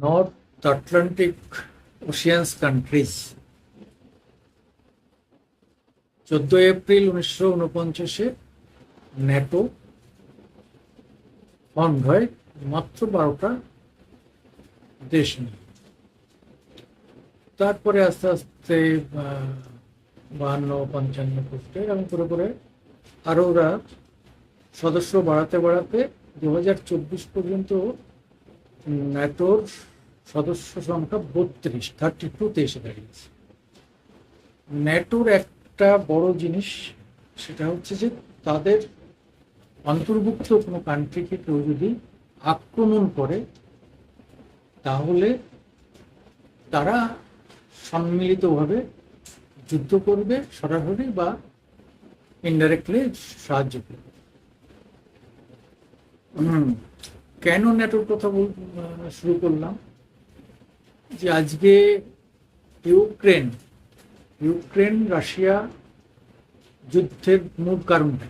North Atlantic oceans countries চোদ্দই April উনিশশো উনপঞ্চাশে ন্যাটো হয় মাত্র বারোটা দেশ নিয়ে। তারপরে আস্তে আস্তে বাহান্ন, পঞ্চান্ন করতে এরকম করে করে আরও ওরা সদস্য বাড়াতে বাড়াতে দু হাজার চব্বিশ পর্যন্ত ন্যাটোর সদস্য সংখ্যা বত্রিশ থার্টি টুতে এসে দাঁড়িয়েছে। ন্যাটোর একটা বড় জিনিস, সেটা হচ্ছে যে তাদের অন্তর্ভুক্ত কোনো কান্ট্রিকে কেউ যদি আক্রমণ করে, তাহলে তারা সম্মিলিতভাবে যুদ্ধ করবে সরাসরি বা ইনডাইরেক্টলি সাহায্য করবে। কেন ন্যাটোর কথা শুরু করলাম? যে আজকে ইউক্রেন ইউক্রেন, রাশিয়া যুদ্ধের মূল কারণটা?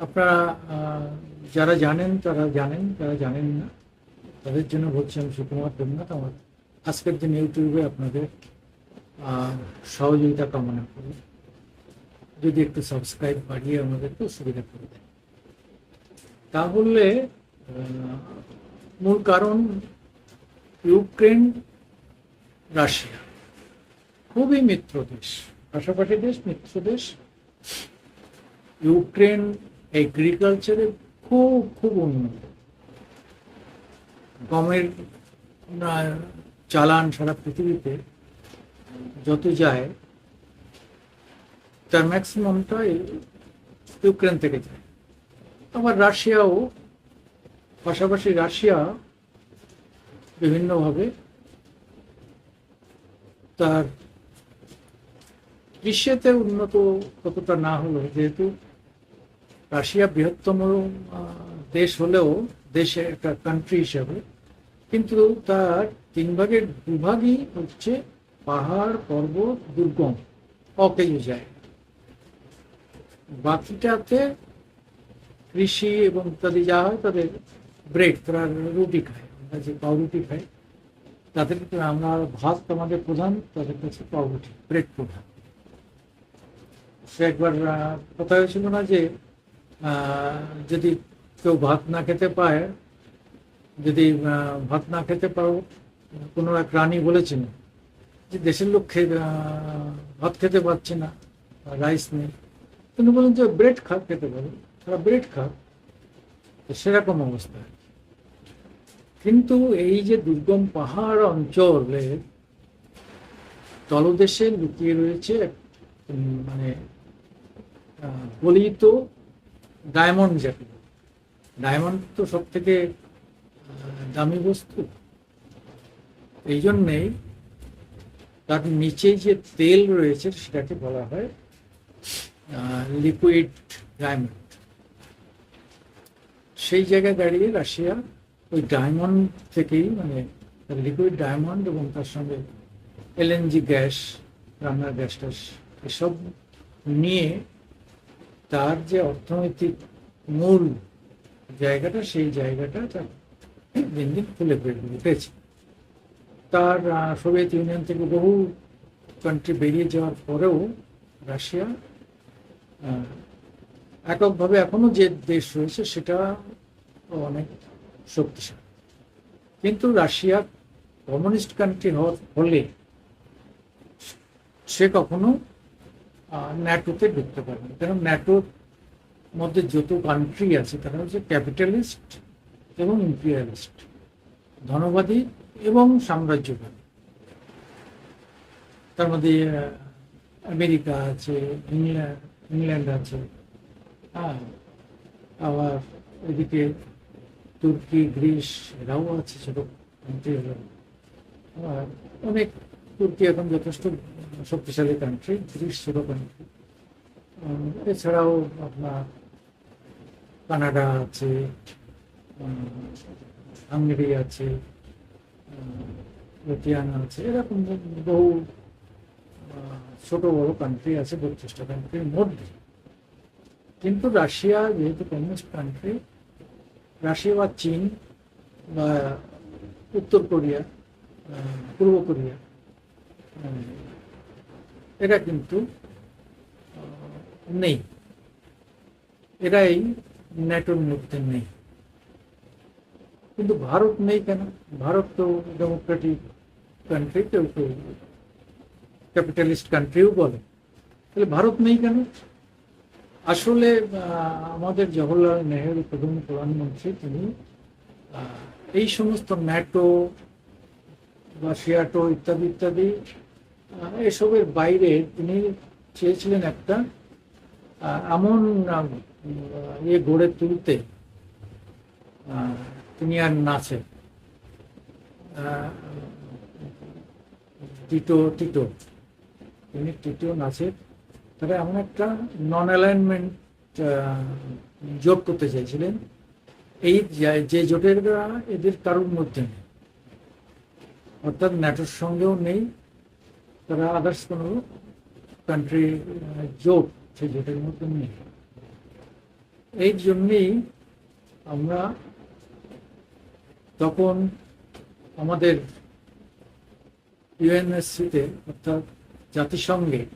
আপনারা যারা জানেন, তারা জানেন, যারা জানেন না, তাদের জন্য বলছি আমি সুকুমার দেবনাথ, আমার আজকের দিন ইউটিউবে আপনাদের সহযোগিতা কামনা করি যদি একটু সাবস্ক্রাইব বাড়িয়ে আমাদেরকে সুবিধা করে দেয় তাহলে মূল কারণ ইউক্রেন রাশিয়া। খুবই মিত্র দেশ, পাশাপাশি দেশ, মিত্র দেশ। ইউক্রেন এগ্রিকালচারে খুব খুব উন্নত। গমের চালান সারা পৃথিবীতে যত যায়, তার ম্যাক্সিমামটা ইউক্রেন থেকে যায়। আবার রাশিয়াও, পাশাপাশি রাশিয়া বিভিন্নভাবে তার কৃষিতে উন্নত ততটা না হলেও যেহেতু রাশিয়া বৃহত্তম দেশ হলেও দেশে একটা কান্ট্রি হিসাবে, কিন্তু তার তিন ভাগের দুভাগই হচ্ছে পাহাড়, পর্বত, দুর্গম অকেজু যায়। বাকিটাতে কৃষি এবং ইত্যাদি যা হয় তাদের ব্রেড তারা রুটি খায়। যে পাউরুটি খাই, তাদের ক্ষেত্রে আমরা ভাত আমাদের প্রধান, তাদের কাছে পাউরুটি, ব্রেড প্রধান। সে একবার কথা হয়েছিল না যে যদি কেউ ভাত না খেতে পায়, যদি ভাত না খেতে পারো, কোনো এক রানী বলেছেন যে দেশের লোক ভাত খেতে পারছে না রাইস নেই। তিনি বলেন যে ব্রেড খা, খেতে পারো, তারা ব্রেড খা। সেরকম অবস্থা। কিন্তু এই যে দুর্গম পাহাড় অঞ্চলে তলদেশে লুকিয়ে রয়েছে মানে গলিত ডায়মন্ড যাকে ডায়মন্ড তো সব থেকে দামি বস্তু। এই জন্যেই তার নিচে যে তেল রয়েছে সেটাকে বলা হয় লিকুইড ডায়মন্ড। সেই জায়গায় দাঁড়িয়ে রাশিয়া ওই ডায়মন্ড থেকেই মানে লিকুইড ডায়মন্ড এবং তার সঙ্গে এলএনজি গ্যাস রান্নার গ্যাস ট্যাস এসব নিয়ে তার যে অর্থনৈতিক মূল জায়গাটা, সেই জায়গাটা তার দিন দিন খুলে উঠেছে। তার সোভিয়েত ইউনিয়ন থেকে বহু কান্ট্রি বেরিয়ে যাওয়ার পরেও রাশিয়া এককভাবে এখনও যে দেশ রয়েছে, সেটা অনেক শক্তিশালী। কিন্তু রাশিয়া কমিউনিস্ট কান্ট্রি ফলে সে কখনো ন্যাটোতে ঢুকতে পারে না। কারণ ন্যাটোর মধ্যে যত কান্ট্রি আছে, তারা হচ্ছে ক্যাপিটালিস্ট এবং ইম্পিরিয়ালিস্ট ধনবাদী এবং সাম্রাজ্যবাদী। তার মধ্যে আমেরিকা আছে ইংল্যান্ড ইংল্যান্ড আছে হ্যাঁ আবার এদিকে তুর্কি, গ্রিস এরাও আছে ছোট কান্ট্রি অনেক তুর্কি এখন যথেষ্ট শক্তিশালী কান্ট্রি গ্রিস ছোট কান্ট্রি এছাড়াও আপনার কানাডা আছে হাঙ্গেরি আছে লুটিয়ানা আছে, এরকম বহু ছোট বড় কান্ট্রি আছে বত্রিশটা কান্ট্রির মধ্যে। কিন্তু রাশিয়া যেহেতু কমিউনিস্ট কান্ট্রি রাশিয়া বা চীন বা উত্তর কোরিয়া পূর্ব কোরিয়া এরা কিন্তু নেই। এরাই ন্যাটোর মধ্যে নেই। কিন্তু ভারত নেই কেন? ভারত তো ডেমোক্রেটিক কান্ট্রি কেউ কেউ ক্যাপিটালিস্ট কান্ট্রিও বলে। তাহলে ভারত নেই কেন? আসলে আমাদের জওহরলাল নেহেরু প্রথম প্রধানমন্ত্রী, তিনি এই সমস্ত ন্যাটো বা সিয়াটো ইত্যাদি ইত্যাদি এসবের বাইরে তিনি চেয়েছিলেন একটা এমন ইয়ে গড়ে তুলতে তিনি আর নাচে টিটো টিটো, তিনি টিটো নাচের তারা এমন একটা নন অ্যালাইনমেন্ট যোগ করতে চাইছিলেন। এই যে- জোটের এদের কারোর মধ্যে নেই। অর্থাৎ ন্যাটোর সঙ্গেও নেই। তারা আদার্স কোনো কান্ট্রি জোট সেই জোটের মধ্যে নেই। এই জন্যেই আমরা তখন আমাদের ইউএনএসসিতে অর্থাৎ জাতিসংঘে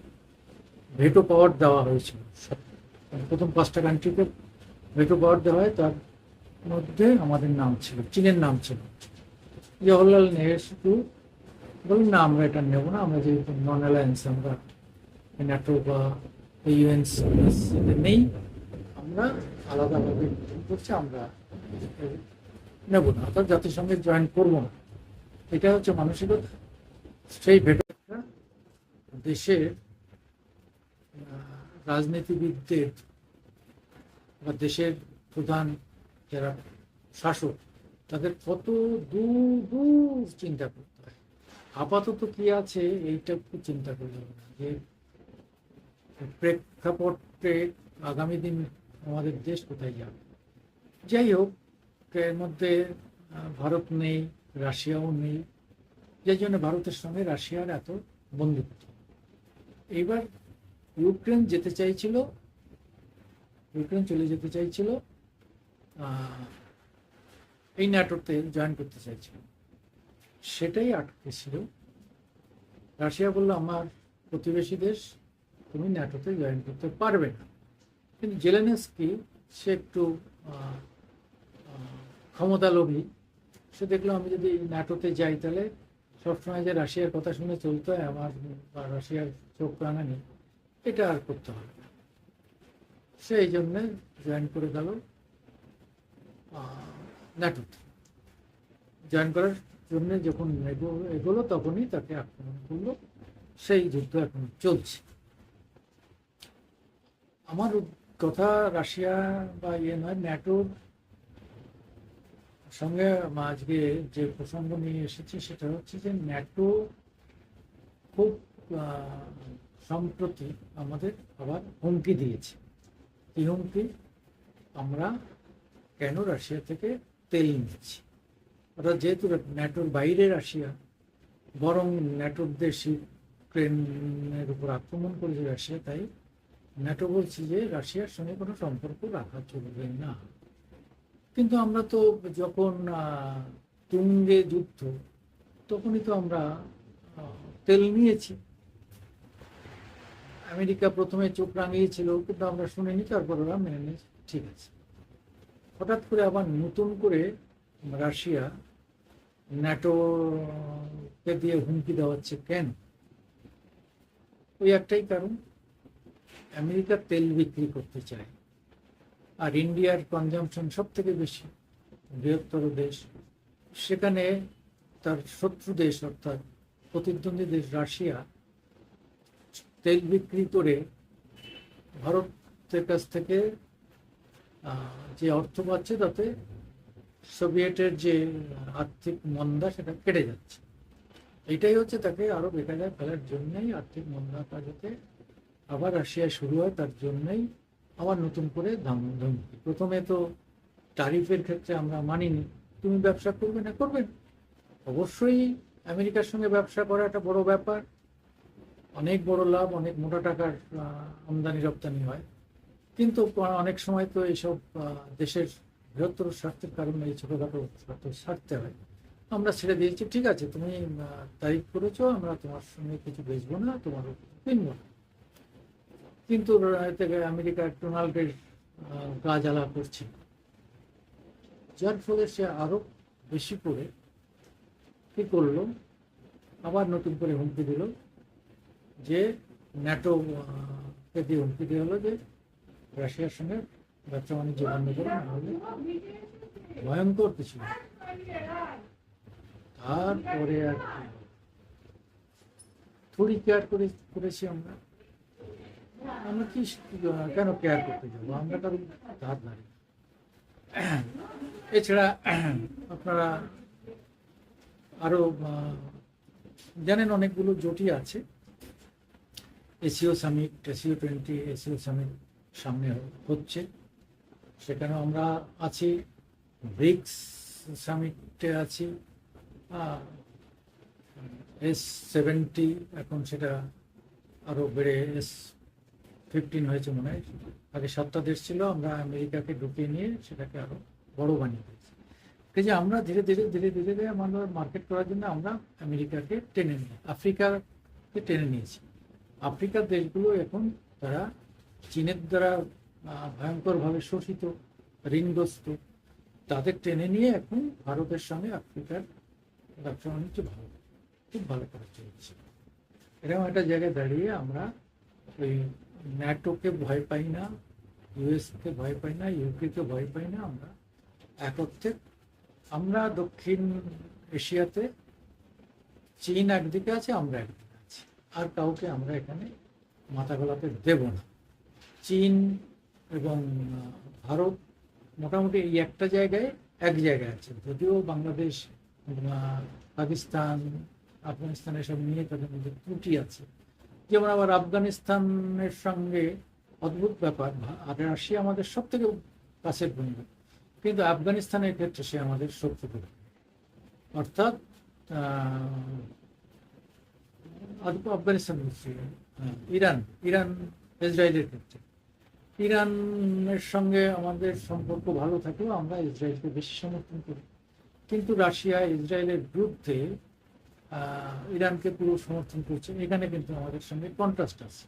ভেটো পাওয়ার দেওয়া হয়েছিল। প্রথম পাঁচটা কান্ট্রিতে ভেটো পাওয়ার দেওয়া হয়, তার মধ্যে আমাদের নাম ছিল, চীনের নাম ছিল। জওয়াহরলাল নেহরু বলুন না, আমরা এটা নেব না, আমরা যেহেতু নন অ্যালায়েন্স আমরা ন্যাটো বা ইউএনসি নেই, আমরা আলাদাভাবে করছি, আমরা নেব না, অর্থাৎ জাতিসংঘে জয়েন করব না। এটা হচ্ছে মানসিকতা সেই ভেটোটা দেশের রাজনীতিবিদদের বা দেশের প্রধান যারা শাসক, তাদের কত দূর দূর চিন্তা করতে হয়। আপাতত কি আছে এইটা চিন্তা করলে হবে না। যে প্রেক্ষাপটে আগামী দিন আমাদের দেশ কোথায় যাবে? যাই হোক, এর মধ্যে ভারত নেই, রাশিয়াও নেই। যে জন্য ভারতের সঙ্গে রাশিয়ার এত বন্ধুত্ব। এইবার ইউক্রেন যেতে চাইছিল, ইউক্রেন চলে যেতে চাইছিল এই ন্যাটোতে জয়েন করতে চাইছিল। সেটাই আটকে ছিল। রাশিয়া বলল, আমার প্রতিবেশী দেশ, তুমি ন্যাটোতে জয়েন করতে পারবে না। কিন্তু জেলেনেস্কি, সে একটু ক্ষমতালোভী সে দেখল, আমি যদি ন্যাটোতে যাই, তাহলে সবসময় যে রাশিয়ার কথা শুনে চলতে হয়, আমার বা রাশিয়ার চোখ রাঙানি এটা আর করতে হবে না। সেই জন্যে জয়েন করে গেল ন্যাটোতে জয়েন করার জন্য যখন এগো- এগোলো তখনই তাকে আক্রমণ করল। সেই যুদ্ধ এখন চলছে। আমার কথা রাশিয়া বা ইয়ে নয় ন্যাটোর সঙ্গে আজকে যে প্রসঙ্গ নিয়ে এসেছি সেটা হচ্ছে যে ন্যাটো খুব সম্প্রতি আমাদের আবার হুমকি দিয়েছে। কি হুমকি? আমরা কেন রাশিয়া থেকে তেল নিচ্ছি? অর্থাৎ যেহেতু ন্যাটোর বাইরে রাশিয়া, বরং ন্যাটোর দেশ ইউক্রেনের উপর আক্রমণ করেছে রাশিয়া, তাই ন্যাটো বলছে যে রাশিয়ার সঙ্গে কোনো সম্পর্ক রাখা চলবে না। কিন্তু আমরা তো যখন তুঙ্গে যুদ্ধ, তখনই তো আমরা তেল নিয়েছি। আমেরিকা প্রথমে চোখ রাঙিয়েছিল, কিন্তু আমরা শুনিনি, তারপর ওরা মেনে নিয়েছে। ঠিক আছে। হঠাৎ করে আবার নতুন করে রাশিয়া ন্যাটোকে দিয়ে হুমকি দেওয়াচ্ছে কেন? ওই একটাই কারণ, আমেরিকা তেল বিক্রি করতে চায়, আর ইন্ডিয়ার কনজামশন সব থেকে বেশি, বৃহত্তর দেশ। সেখানে তার শত্রু দেশ, অর্থাৎ প্রতিদ্বন্দ্বী দেশ রাশিয়া তেল বিক্রি করে ভারতের কাছ থেকে যে অর্থ পাচ্ছে তাতে সোভিয়েটের যে আর্থিক মন্দা সেটা কেটে যাচ্ছে। এটাই হচ্ছে তাকে আরও বেকায়দায় ফেলার জন্যই আর্থিক মন্দাটা যাতে আবার রাশিয়ায় শুরু হয়, তার জন্যই আবার নতুন করে দাম ধমকি। প্রথমে তো টারিফের ক্ষেত্রে আমরা মানিনি, তুমি ব্যবসা করবে না, করবে অবশ্যই আমেরিকার সঙ্গে ব্যবসা করা একটা বড় ব্যাপার অনেক বড় লাভ, অনেক মোটা টাকার আমদানি রপ্তানি হয়। কিন্তু অনেক সময় তো এইসব দেশের বৃহত্তর স্বার্থের কারণে এই ছোটখাটো স্বার্থ ছাড়তে হয়। আমরা ছেড়ে দিয়েছি, ঠিক আছে, তুমি তারিখ করেছ, আমরা তোমার সঙ্গে কিছু বেচবো না, তোমার কিনবো না। কিন্তু থেকে আমেরিকা ডোনাল্ডের গা জ্বালা করছে। যার ফলে সে আরও বেশি করে কি করল? আবার নতুন করে হুমকি দিল। যে ন্যাটো দিয়ে হুমকি দিয়ে হলো যে রাশিয়ার সঙ্গে ব্যবসা বাণিজ্য বন্ধ করে ভয়ঙ্কর কিছু তারপরে আর কি। থোড়ি কেয়ার করে, করেছি আমরা। আমরা কি, কেন কেয়ার করতে যাব? আমরা কারও ধার ধারি এছাড়া, আপনারা আরও জানেন অনেকগুলো জোটই আছে। SCO summit SCO twenty SCO summit সামনে হচ্ছে। সেখানে আমরা আছি। ব্রিক্স সামিটে আছি। এস সেভেন্টি এখন সেটা আরও বেড়ে এস ফিফটিন হয়েছে মনে হয়। আগে সাতটা দেশ ছিল, আমরা আমেরিকাকে ঢুকিয়ে নিয়ে সেটাকে আরও বড় বানিয়ে দিয়েছি। এই যে আমরা ধীরে ধীরে ধীরে ধীরে ধীরে আমাদের মার্কেট করার জন্য আমরা আমেরিকাকে টেনে নিই আফ্রিকাকে টেনে নিয়েছি। আফ্রিকার দেশগুলো এখন তারা চীনের দ্বারা ভয়ঙ্করভাবে শোষিত, ঋণগ্রস্ত। তাদের টেনে নিয়ে এখন ভারতের সঙ্গে আফ্রিকার ব্যবসা বাণিজ্য ভালো, খুব ভালো করে চলছে। এরকম একটা জায়গায় দাঁড়িয়ে আমরা ওই ন্যাটোকে ভয় পাই না, ইউএসকে ভয় পাই না, ইউকেকে ভয় পাই না, আমরা এক অর্থে আমরা দক্ষিণ এশিয়াতে চীন একদিকে আছে, আমরা একদিকে। আর কাউকে আমরা এখানে মাথা গলাতে দেব না। চীন এবং ভারত মোটামুটি এই একটা জায়গায় এক জায়গায় আছে। যদিও বাংলাদেশ পাকিস্তান, আফগানিস্তান এসব নিয়ে তাদের মধ্যে ত্রুটি আছে। যেমন আবার আফগানিস্তানের সঙ্গে অদ্ভুত ব্যাপার আর রাশিয়া আমাদের সব থেকে কাছের বন্ধু। কিন্তু আফগানিস্তানের ক্ষেত্রে সে আমাদের শত্রু অর্থাৎ আফগানিস্তান ইরান ইরান ইসরায়েলের ক্ষেত্রে। ইরানের সঙ্গে আমাদের সম্পর্ক ভালো থাকলেও আমরা ইসরায়েলকে বেশি সমর্থন করি। কিন্তু রাশিয়া ইসরায়েলের বিরুদ্ধে ইরানকে পুরো সমর্থন করছে। এখানে কিন্তু আমাদের সঙ্গে কন্ট্রাস্ট আছে।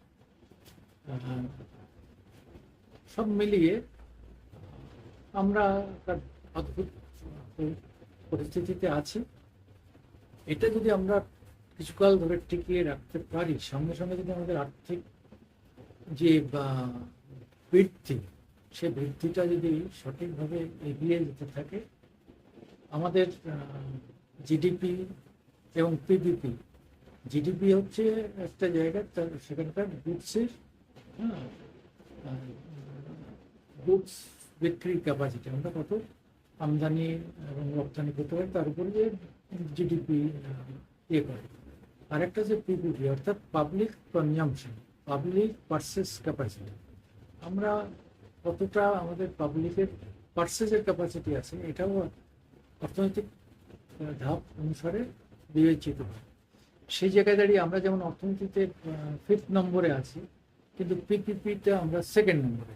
সব মিলিয়ে আমরা অদ্ভুত পরিস্থিতিতে আছি। এটা যদি আমরা কিছুকাল ধরে টিকিয়ে রাখতে পারি, সঙ্গে সঙ্গে যদি আমাদের আর্থিক যে বৃদ্ধি, সে বৃদ্ধিটা যদি সঠিকভাবে এগিয়ে যেতে থাকে, আমাদের জিডিপি এবং পিডিপি জিডিপি হচ্ছে একটা জায়গা, তার সেখানকার গুডসের হ্যাঁ গুডস বিক্রির ক্যাপাসিটি আমরা কত আমদানি এবং রপ্তানি করতে পারি, তার উপরে যে জিডিপি ইয়ে করে। আরেকটা যে পিপিপি অর্থাৎ public consumption public purchase capacity আমরা কতটা আমাদের পাবলিকের পার্সেসের ক্যাপাসিটি আছে, এটাও অর্থনৈতিক ধাপ অনুসারে বিবেচিত হয়। সেই জায়গায় দাঁড়িয়ে আমরা যেমন অর্থনীতিতে ফিফথ নম্বরে আছি, কিন্তু পিপিপিতে আমরা সেকেন্ড নম্বরে